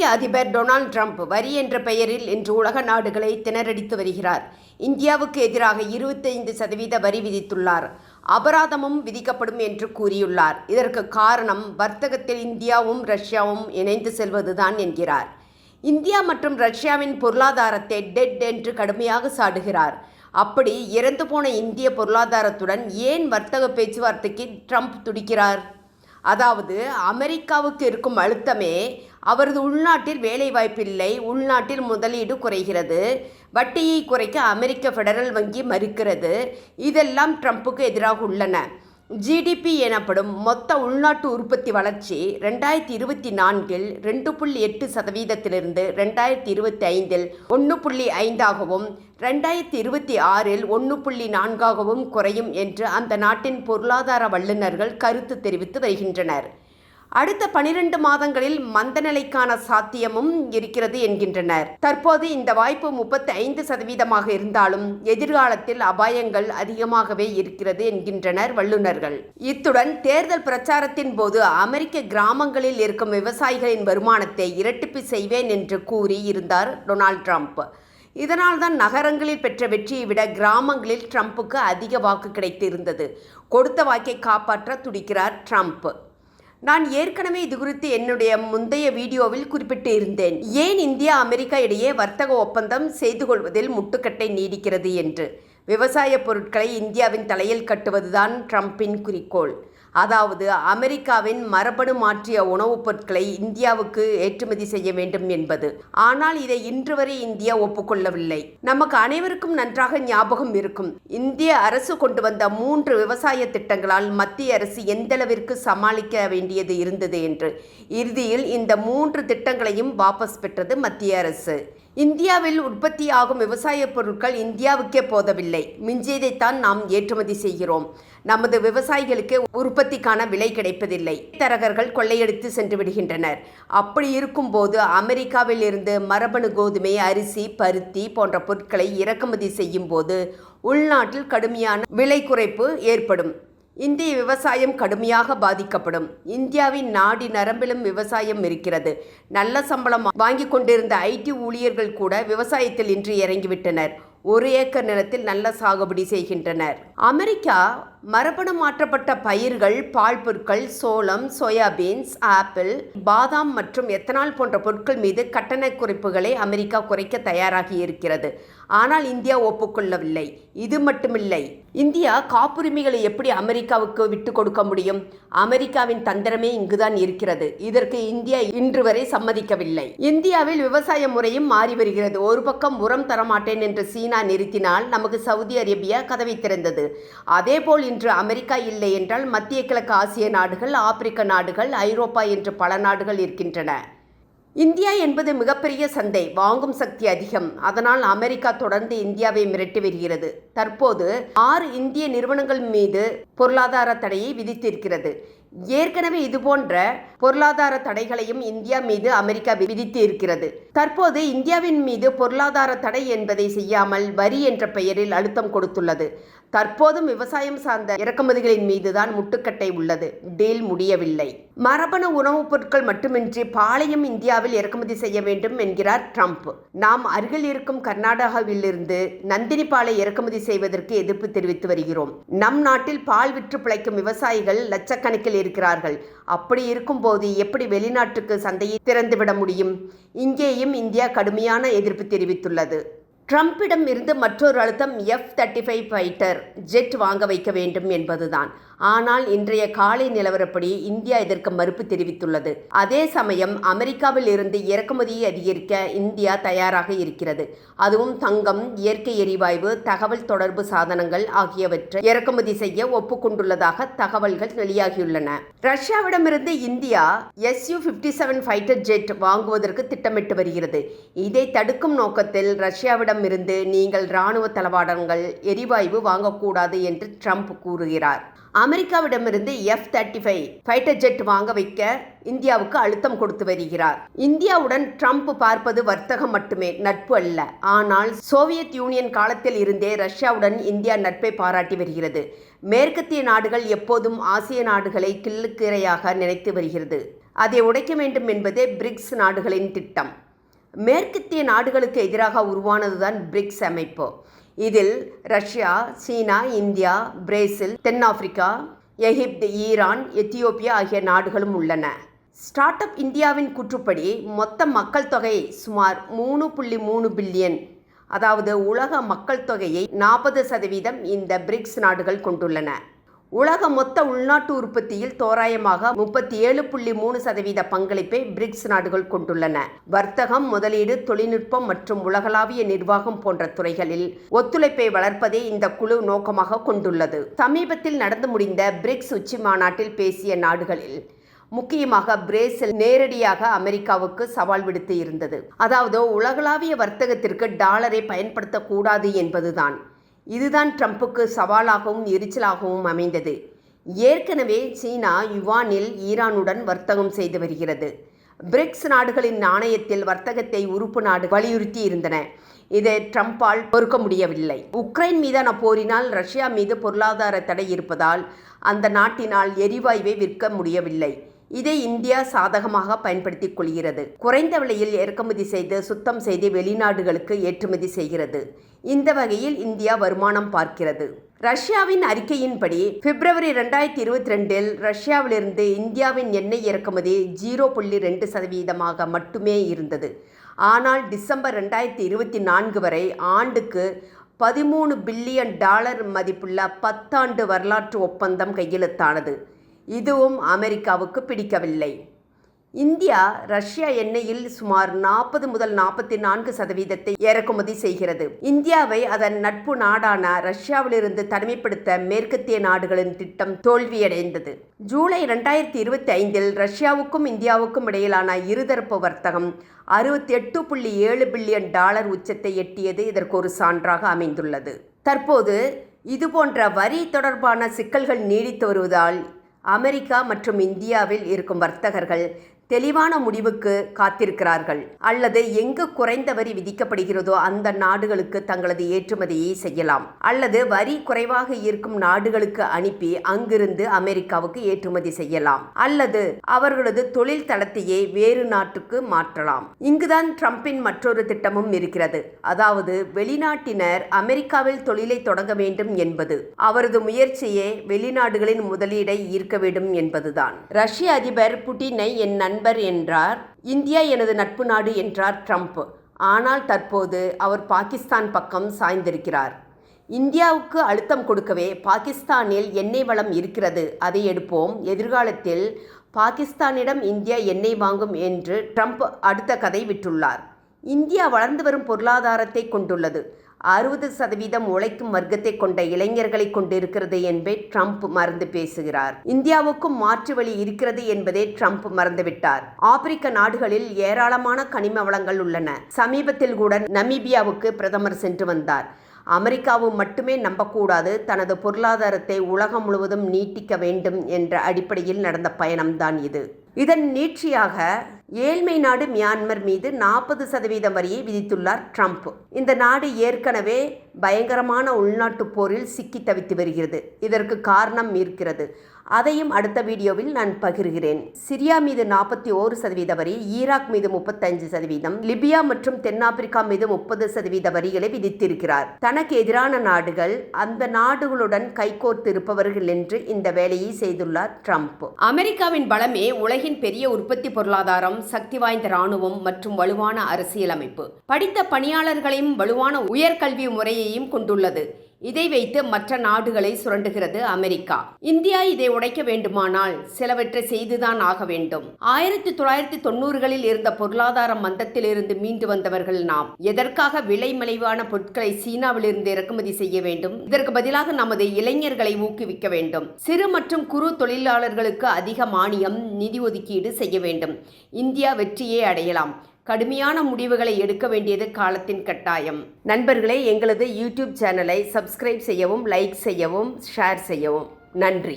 அமெரிக்க அதிபர் Donald Trump வரி என்ற பெயரில் இன்று உலக நாடுகளை திணறடித்து வருகிறார். இந்தியாவுக்கு எதிராக இருபத்தைந்து சதவீத வரி விதித்துள்ளார். அபராதமும் விதிக்கப்படும் என்று கூறியுள்ளார். இதற்கு காரணம் வர்த்தகத்தில் இந்தியாவும் ரஷ்யாவும் இணைந்து செல்வதுதான் என்கிறார். இந்தியா மற்றும் ரஷ்யாவின் பொருளாதாரத்தை டெட் என்று கடுமையாக சாடுகிறார். அப்படி இறந்து போன இந்திய பொருளாதாரத்துடன் ஏன் வர்த்தக பேச்சுவார்த்தைக்கு ட்ரம்ப் துடிக்கிறார்? அதாவது அமெரிக்காவுக்கு இருக்கும் அழுத்தமே அவரது உள்நாட்டில் வேலைவாய்ப்பில்லை. உள்நாட்டில் முதலீடு குறைகிறது. வட்டியை குறைக்க அமெரிக்க ஃபெடரல் வங்கி மறுக்கிறது. இதெல்லாம் ட்ரம்ப்புக்கு எதிராக உள்ளன. ஜிடிபி எனப்படும் மொத்த உள்நாட்டு உற்பத்தி வளர்ச்சி ரெண்டாயிரத்தி இருபத்தி நான்கில் ரெண்டு புள்ளி எட்டு சதவீதத்திலிருந்து ரெண்டாயிரத்தி இருபத்தி ஐந்தில் ஒன்று புள்ளி ஐந்தாகவும் ரெண்டாயிரத்தி இருபத்தி ஆறில் ஒன்று புள்ளி நான்காகவும் குறையும் என்று அந்த நாட்டின் பொருளாதார வல்லுநர்கள் கருத்து தெரிவித்து வருகின்றனர். அடுத்த பனிரெண்டு மாதங்களில் மந்த நிலைக்கான சாத்தியமும் இருக்கிறது என்கின்றனர். தற்போது இந்த வாய்ப்பு முப்பத்தி ஐந்து சதவீதமாக இருந்தாலும் எதிர்காலத்தில் அபாயங்கள் அதிகமாகவே இருக்கிறது என்கின்றனர் வல்லுநர்கள். இத்துடன் தேர்தல் பிரச்சாரத்தின் போது அமெரிக்க கிராமங்களில் இருக்கும் விவசாயிகளின் வருமானத்தை இரட்டிப்பு செய்வேன் என்று கூறி இருந்தார் டொனால்ட் ட்ரம்ப். இதனால்தான் நகரங்களில் பெற்ற வெற்றியை விட கிராமங்களில் ட்ரம்ப்புக்கு அதிக வாக்கு கிடைத்து இருந்தது கொடுத்த வாக்கை காப்பாற்ற துடிக்கிறார் ட்ரம்ப். நான் ஏற்கனவே இது குறித்து என்னுடைய முந்தைய வீடியோவில் குறிப்பிட்டு இருந்தேன் ஏன் இந்தியா அமெரிக்கா இடையே வர்த்தக ஒப்பந்தம் செய்து கொள்வதில் முட்டுக்கட்டை நீடிக்கிறது என்று? விவசாய பொருட்களை இந்தியாவின் தலையில் கட்டுவதுதான் ட்ரம்பின் குறிக்கோள். அதாவது அமெரிக்காவின் மரபணு மாற்றிய உணவுப் பொருட்களை இந்தியாவுக்கு ஏற்றுமதி செய்ய வேண்டும் என்பது. ஆனால் இதை இன்று வரை இந்தியா ஒப்புக்கொள்ளவில்லை. நமக்கு அனைவருக்கும் நன்றாக ஞாபகம் இருக்கும். இந்திய அரசு கொண்டு வந்த மூன்று விவசாய திட்டங்களால் மத்திய அரசு எந்தளவிற்கு சமாளிக்க வேண்டியது இருந்தது என்று இறுதியில் இந்த மூன்று திட்டங்களையும் வாபஸ் பெற்றது மத்திய அரசு. இந்தியாவில் உற்பத்தியாகும் விவசாய பொருட்கள் இந்தியாவுக்கே போதவில்லை. மிஞ்சியதைத்தான் நாம் ஏற்றுமதி செய்கிறோம். நமது விவசாயிகளுக்கு உற்பத்திக்கான விலை கிடைப்பதில்லை. தரகர்கள் கொள்ளையடித்து சென்று விடுகின்றனர். அப்படி இருக்கும்போது அமெரிக்காவில் இருந்து மரபணு கோதுமை அரிசி பருத்தி போன்ற பொருட்களை இறக்குமதி செய்யும் போது உள்நாட்டில் கடுமையான விலை குறைப்பு ஏற்படும். இந்திய விவசாயம் கடுமையாக பாதிக்கப்படும். இந்தியாவின் நாடி நரம்பிலும் விவசாயம் இருக்கிறது. நல்ல சம்பளம் வாங்கி கொண்டிருந்த ஐடி ஊழியர்கள் கூட விவசாயத்தில் இன்று இறங்கிவிட்டனர். ஒரு ஏக்கர் நிலத்தில் நல்ல சாகுபடி செய்கின்றனர். அமெரிக்கா மரபணு மாற்றப்பட்ட பயிர்கள் பால் பொருட்கள் சோளம் சோயாபீன்ஸ் ஆப்பிள் பாதாம் மற்றும் எத்தனால் போன்ற பொருட்கள் மீது கட்டண குறைப்புகளை அமெரிக்கா குறைக்க தயாராகி இருக்கிறது. ஆனால் இந்தியா ஒப்புக்கொள்ளவில்லை. இது மட்டுமில்லை. இந்தியா காப்புரிமைகளை எப்படி அமெரிக்காவுக்கு விட்டு கொடுக்க முடியும்? அமெரிக்காவின் தந்திரமே இங்குதான் இருக்கிறது. இதற்கு இந்தியா இன்று வரை சம்மதிக்கவில்லை. இந்தியாவில் விவசாய முறையும் மாறி வருகிறது. ஒரு பக்கம் உரம் தரமாட்டேன் என்று சீனா நிறுத்தினால் நமக்கு சவுதி அரேபியா கதவை திறந்தது. அதேபோல் இன்று அமெரிக்கா இல்லை என்றால் மத்திய கிழக்கு ஆசிய நாடுகள் ஆப்பிரிக்க நாடுகள் ஐரோப்பா என்று பல நாடுகள் இருக்கின்றன. இந்தியா என்பது மிகப்பெரிய சந்தை வாங்கும் சக்தி அதிகம். அதனால் அமெரிக்கா தொடர்ந்து இந்தியாவை மிரட்டி வருகிறது. தற்போது ஆறு இந்திய நிறுவனங்கள் மீது பொருளாதார தடையை விதித்திருக்கிறது. ஏற்கனவே இதுபோன்ற பொருளாதார தடைகளையும் இந்தியா மீது அமெரிக்கா விதித்து இருக்கிறது தற்போது இந்தியாவின் மீது பொருளாதார தடை என்பதை செய்யாமல் வரி என்ற பெயரில் அழுத்தம் கொடுத்துள்ளது. தற்போதும் விவசாயம் சார்ந்த இறக்குமதிகளின் மீதுதான் முட்டுக்கட்டை உள்ளது. டீல் முடியவில்லை. மரபணு உணவுப் பொருட்கள் மட்டுமின்றி பாலையும் இந்தியாவில் இறக்குமதி செய்ய வேண்டும் என்கிறார் ட்ரம்ப். நாம் அருகில் இருக்கும் கர்நாடகாவிலிருந்து நந்தினி பாலை இறக்குமதி செய்வதற்கு எதிர்ப்பு தெரிவித்து வருகிறோம். நம் நாட்டில் பால் விற்று பிழைக்கும் விவசாயிகள் லட்சக்கணக்கில் இருக்கிறார்கள். அப்படி இருக்கும்போது எப்படி வெளிநாட்டுக்கு சந்தையை திறந்துவிட முடியும்? இங்கேயும் இந்தியா கடுமையான எதிர்ப்பு தெரிவித்துள்ளது. ட்ரம்பிடம் இருந்து மற்றொரு அழுத்தம் F thirty five fighter jet வாங்க வைக்க வேண்டும் என்பதுதான். ஆனால் இன்றைய காலை நிலவரப்படி இந்தியா இதற்கு மறுப்பு தெரிவித்துள்ளது? அதே சமயம் அமெரிக்காவில் இருந்து இறக்குமதியை அதிகரிக்க இந்தியா தயாராக இருக்கிறது. அதுவும் தங்கம் இயற்கை எரிவாயு தகவல் தொடர்பு சாதனங்கள் ஆகியவற்றை இறக்குமதி செய்ய ஒப்புக்கொண்டுள்ளதாக தகவல்கள் வெளியாகியுள்ளன. ரஷ்யாவிடமிருந்து India SU fifty seven fighter jet வாங்குவதற்கு திட்டமிட்டு வருகிறது. இதை தடுக்கும் நோக்கத்தில் ரஷ்யாவிடம் இருந்து நீங்கள் இராணுவ தளவாடங்கள் எரிவாயு வாங்கக்கூடாது என்று ட்ரம்ப் கூறுகிறார். அமெரிக்காவிடமிருந்து F thirty five fighter jet வாங்க வைக்க இந்தியாவுக்கு அழுத்தம் கொடுத்து வருகிறார். இந்தியாவுடன் ட்ரம்ப் பார்ப்பது வர்த்தகம் மட்டுமே நட்பு அல்ல. ஆனால் சோவியத் யூனியன் காலத்தில் இருந்தே ரஷ்யாவுடன் இந்தியா நட்பை பாராட்டி வருகிறது. மேற்கத்திய நாடுகள் எப்போதும் ஆசிய நாடுகளை கிள்ளுக்கீரையாக நினைத்து வருகிறது. அதை உடைக்க வேண்டும் என்பதே பிரிக்ஸ் நாடுகளின் திட்டம். மேற்கத்திய நாடுகளுக்கு எதிராக உருவானதுதான் பிரிக்ஸ் அமைப்பு. இதில் ரஷ்யா சீனா இந்தியா பிரேசில் தென்னாப்பிரிக்கா எகிப்து ஈரான் எத்தியோப்பியா ஆகிய நாடுகளும் உள்ளன. ஸ்டார்ட் அப் இந்தியாவின் கூற்றுப்படி மொத்த மக்கள் தொகை சுமார் மூணு புள்ளி மூணு பில்லியன். அதாவது உலக மக்கள் தொகையை நாற்பது சதவீதம் இந்த பிரிக்ஸ் நாடுகள் கொண்டுள்ளன. உலக மொத்த உள்நாட்டு உற்பத்தியில் தோராயமாக முப்பத்தி ஏழு புள்ளி மூணு சதவீத பங்களிப்பை பிரிக்ஸ் நாடுகள் கொண்டுள்ளன. வர்த்தகம் முதலீடு தொழில்நுட்பம் மற்றும் உலகளாவிய நிர்வாகம் போன்ற துறைகளில் ஒத்துழைப்பை வளர்ப்பதே இந்த குழு நோக்கமாக கொண்டுள்ளது. சமீபத்தில் நடந்து முடிந்த பிரிக்ஸ் உச்சி மாநாட்டில் பேசிய நாடுகளில் முக்கியமாக பிரேசில் நேரடியாக அமெரிக்காவுக்கு சவால் விடுத்து இருந்தது. அதாவது உலகளாவிய வர்த்தகத்திற்கு டாலரை பயன்படுத்தக்கூடாது என்பதுதான். இதுதான் ட்ரம்ப்புக்கு சவாலாகவும் எரிச்சலாகவும் அமைந்தது. ஏற்கனவே சீனா யுவானில் ஈரானுடன் வர்த்தகம் செய்து வருகிறது. பிரிக்ஸ் நாடுகளின் நாணயத்தில் வர்த்தகத்தை உறுப்பு நாடு வலியுறுத்தி இருந்தன. இதை ட்ரம்ப்பால் பொறுக்க முடியவில்லை. உக்ரைன் மீதான போரினால் ரஷ்யா மீது பொருளாதார தடை இருப்பதால் அந்த நாட்டினால் எரிவாயுவை விற்க முடியவில்லை. இதை இந்தியா சாதகமாக பயன்படுத்திக் கொள்கிறது. குறைந்த விலையில் இறக்குமதி செய்து சுத்தம் செய்து வெளிநாடுகளுக்கு ஏற்றுமதி செய்கிறது. இந்த வகையில் இந்தியா வருமானம் பார்க்கிறது. ரஷ்யாவின் அறிக்கையின்படி பிப்ரவரி ரெண்டாயிரத்தி இருபத்தி ரெண்டில் ரஷ்யாவிலிருந்து இந்தியாவின் எண்ணெய் இறக்குமதி ஜீரோ புள்ளி ரெண்டு சதவீதமாக மட்டுமே இருந்தது. ஆனால் டிசம்பர் ரெண்டாயிரத்தி இருபத்தி நான்கு வரை ஆண்டுக்கு பதிமூணு பில்லியன் டாலர் மதிப்புள்ள பத்தாண்டு வரலாற்று ஒப்பந்தம் கையெழுத்தானது. இதுவும் அமெரிக்காவுக்கு பிடிக்கவில்லை. இந்தியா ரஷ்யா எண்ணெயில் சுமார் நாற்பது முதல் நாற்பத்தி நான்கு சதவீதத்தை இறக்குமதி செய்கிறது. இந்தியாவை அதன் நட்பு நாடான ரஷ்யாவிலிருந்து தனிமைப்படுத்த மேற்கத்திய நாடுகளின் திட்டம் தோல்வியடைந்தது. ஜூலை இரண்டாயிரத்தி இருபத்தி ஐந்தில் ரஷ்யாவுக்கும் இந்தியாவுக்கும் இடையிலான இருதரப்பு வர்த்தகம் அறுபத்தி எட்டு புள்ளி ஏழு பில்லியன் டாலர் உச்சத்தை எட்டியது இதற்கு ஒரு சான்றாக அமைந்துள்ளது. தற்போது இதுபோன்ற வரி தொடர்பான சிக்கல்கள் நீடித்து வருவதால் அமெரிக்கா மற்றும் இந்தியாவில் இருக்கும் வர்த்தகர்கள் தெளிவான முடிவுக்கு காத்திருக்கிறார்கள். அல்லது எங்கு குறைந்த வரி விதிக்கப்படுகிறதோ அந்த நாடுகளுக்கு தங்களது ஏற்றுமதியை செய்யலாம். அல்லது வரி குறைவாக இருக்கும் நாடுகளுக்கு அனுப்பி அங்கிருந்து அமெரிக்காவுக்கு ஏற்றுமதி செய்யலாம். அல்லது அவர்களது தொழில் தளத்தையே வேறு நாட்டுக்கு மாற்றலாம். இங்குதான் ட்ரம்பின் மற்றொரு திட்டமும் இருக்கிறது. அதாவது வெளிநாட்டினர் அமெரிக்காவில் தொழிலை தொடங்க வேண்டும் என்பது. அவரது முயற்சியே வெளிநாடுகளின் முதலீடை ஈர்க்க வேண்டும் என்பதுதான். ரஷ்ய அதிபர் புட்டினை என் நண்பர் என்றார். இந்தியா எனது நட்பு நாடு என்றார் ட்ரம்ப். ஆனால் தற்போது அவர் பாகிஸ்தான் பக்கம் சாய்ந்திருக்கிறார். இந்தியாவுக்கு அழுத்தம் கொடுக்கவே பாகிஸ்தானில் எண்ணெய் வளம் இருக்கிறது. அதை எடுப்போம். எதிர்காலத்தில் பாகிஸ்தானிடம் இந்தியா எண்ணெய் வாங்கும் என்று ட்ரம்ப் அடுத்த கதை விட்டுள்ளார். இந்தியா வளர்ந்து வரும் பொருளாதாரத்தை கொண்டுள்ளது. அறுபது சதவீதம் உழைக்கும் வர்க்கத்தை கொண்ட இளைஞர்களை கொண்டிருக்கிறது என்பதை ட்ரம்ப் மறந்து பேசுகிறார். இந்தியாவுக்கும் மாற்று வழி இருக்கிறது என்பதை ட்ரம்ப் மறந்துவிட்டார். ஆப்பிரிக்க நாடுகளில் ஏராளமான கனிம வளங்கள் உள்ளன. சமீபத்தில் கூட நமீபியாவுக்கு பிரதமர் சென்று வந்தார். அமெரிக்காவும் மட்டுமே நம்பக்கூடாது தனது பொருளாதாரத்தை உலகம் முழுவதும் நீட்டிக்க வேண்டும் என்ற அடிப்படையில் நடந்த பயணம்தான் இது. இதன் நீட்சியாக ஏழ்மை நாடு மியான்மர் மீது நாற்பது சதவீதம் வரியை விதித்துள்ளார் ட்ரம்ப். இந்த நாடு ஏற்கனவே பயங்கரமான உள்நாட்டு போரில் சிக்கி தவித்து வருகிறது. இதற்கு காரணம் இருக்கிறது. அதையும் அடுத்த வீடியோவில் நான் பகிர்கிறேன். சிரியா மீது நாற்பத்தி ஓரு சதவீத வரி ஈராக் மீது முப்பத்தஞ்சு சதவீதம் லிபியா மற்றும் தென்னாப்பிரிக்கா மீது முப்பது சதவீத வரிகளை விதித்திருக்கிறார். தனக்கு எதிரான நாடுகள் அந்த நாடுகளுடன் கைகோர்த்து இருப்பவர்கள் என்று இந்த வேலையை செய்துள்ளார் ட்ரம்ப். அமெரிக்காவின் பலமே உலகின் பெரிய உற்பத்தி பொருளாதாரம் சக்தி வாய்ந்த ராணுவம் மற்றும் வலுவான அரசியலமைப்பு. படித்த பணியாளர்களையும் வலுவான உயர்கல்வி முறையையும் கொண்டுள்ளது. இதை வைத்து மற்ற நாடுகளை சுரண்டுகிறது அமெரிக்கா. இந்தியா இதை உடைக்க வேண்டுமானால் சிலவற்றை செய்துதான் ஆக வேண்டும். ஆயிரத்தி தொள்ளாயிரத்தி தொண்ணூறுகளில் இருந்த பொருளாதார மந்தத்திலிருந்து மீண்டு வந்தவர்கள் நாம். எதற்காக விலை மலிவான பொருட்களை சீனாவிலிருந்து இறக்குமதி செய்ய வேண்டும்? இதற்கு பதிலாக நமது இளைஞர்களை ஊக்குவிக்க வேண்டும். சிறு மற்றும் குறு தொழிலாளர்களுக்கு அதிக மானியம் நிதி ஒதுக்கீடு செய்ய வேண்டும். இந்தியா வெற்றியே அடையலாம். கடுமையான முடிவுகளை எடுக்க வேண்டியது காலத்தின் கட்டாயம். நண்பர்களே எங்களது யூடியூப் சேனலை சப்ஸ்கிரைப் செய்யவும் லைக் செய்யவும் ஷேர் செய்யவும். நன்றி.